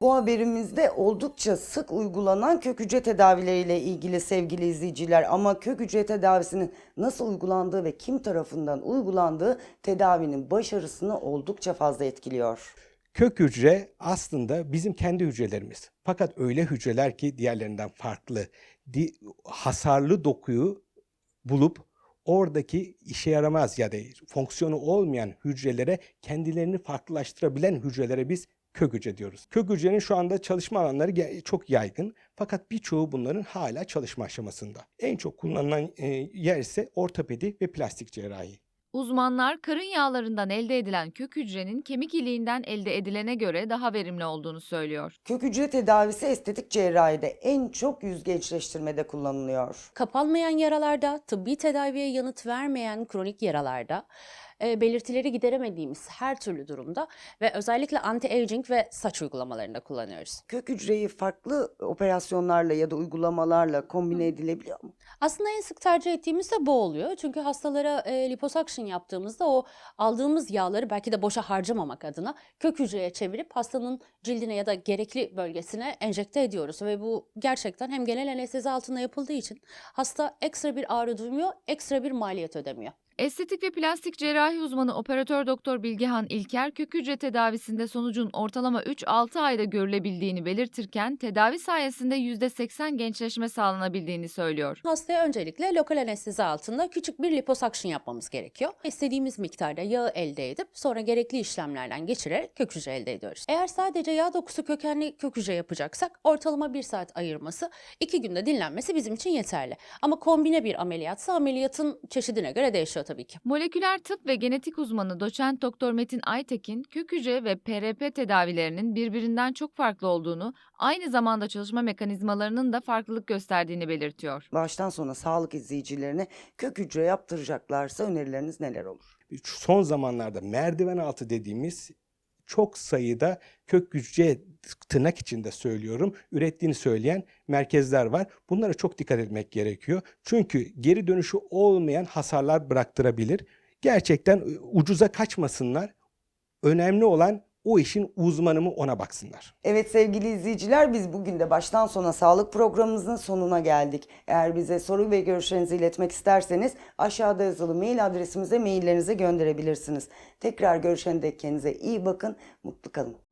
Bu haberimizde oldukça sık uygulanan kök hücre tedavileriyle ilgili sevgili izleyiciler ama kök hücre tedavisinin nasıl uygulandığı ve kim tarafından uygulandığı tedavinin başarısını oldukça fazla etkiliyor. Kök hücre aslında bizim kendi hücrelerimiz. Fakat öyle hücreler ki diğerlerinden farklı. Hasarlı dokuyu bulup oradaki işe yaramaz ya da fonksiyonu olmayan hücrelere kendilerini farklılaştırabilen hücrelere biz kök hücre diyoruz. Kök hücrenin şu anda çalışma alanları çok yaygın fakat birçoğu bunların hala çalışma aşamasında. En çok kullanılan e, yer ise ortopedi ve plastik cerrahi. Uzmanlar karın yağlarından elde edilen kök hücrenin kemik iliğinden elde edilene göre daha verimli olduğunu söylüyor. Kök hücre tedavisi estetik cerrahide en çok yüz gençleştirmede kullanılıyor. Kapanmayan yaralarda, tıbbi tedaviye yanıt vermeyen kronik yaralarda, e, belirtileri gideremediğimiz her türlü durumda ve özellikle anti-aging ve saç uygulamalarında kullanıyoruz. Kök hücreyi farklı operasyonlarla ya da uygulamalarla kombine edilebiliyor mu? Aslında en sık tercih ettiğimiz de bu oluyor. Çünkü hastalara e, liposuction yaptığımızda o aldığımız yağları belki de boşa harcamamak adına kök hücreye çevirip hastanın cildine ya da gerekli bölgesine enjekte ediyoruz. Ve bu gerçekten hem genel anestezi altında yapıldığı için hasta ekstra bir ağrı duymuyor, ekstra bir maliyet ödemiyor. Estetik ve plastik cerrahi uzmanı operatör doktor Bilgehan İlker kök hücre tedavisinde sonucun ortalama 3-6 ayda görülebildiğini belirtirken tedavi sayesinde %80 gençleşme sağlanabildiğini söylüyor. Hastaya öncelikle lokal anestezi altında küçük bir liposuction yapmamız gerekiyor. İstediğimiz miktarda yağı elde edip sonra gerekli işlemlerden geçirerek kök hücre elde ediyoruz. Eğer sadece yağ dokusu kökenli kök hücre yapacaksak ortalama bir saat ayırması, iki günde dinlenmesi bizim için yeterli. Ama kombine bir ameliyatsa ameliyatın çeşidine göre değişiyor tabii ki. Moleküler tıp ve genetik uzmanı doçent doktor Metin Aytekin, kök hücre ve PRP tedavilerinin birbirinden çok farklı olduğunu, aynı zamanda çalışma mekanizmalarının da farklılık gösterdiğini belirtiyor. Baştan sona sağlık izleyicilerine kök hücre yaptıracaklarsa önerileriniz neler olur? Son zamanlarda merdiven altı dediğimiz çok sayıda kök hücre tırnak içinde söylüyorum ürettiğini söyleyen merkezler var. Bunlara çok dikkat etmek gerekiyor. Çünkü geri dönüşü olmayan hasarlar bıraktırabilir. Gerçekten e, ucuza kaçmasınlar. Önemli olan o işin uzmanı mı ona baksınlar. Evet sevgili izleyiciler biz bugün de baştan sona sağlık programımızın sonuna geldik. Eğer bize soru ve görüşlerinizi iletmek isterseniz aşağıda yazılı mail adresimize maillerinizi gönderebilirsiniz. Tekrar görüşene dek kendinize iyi bakın, mutlu kalın.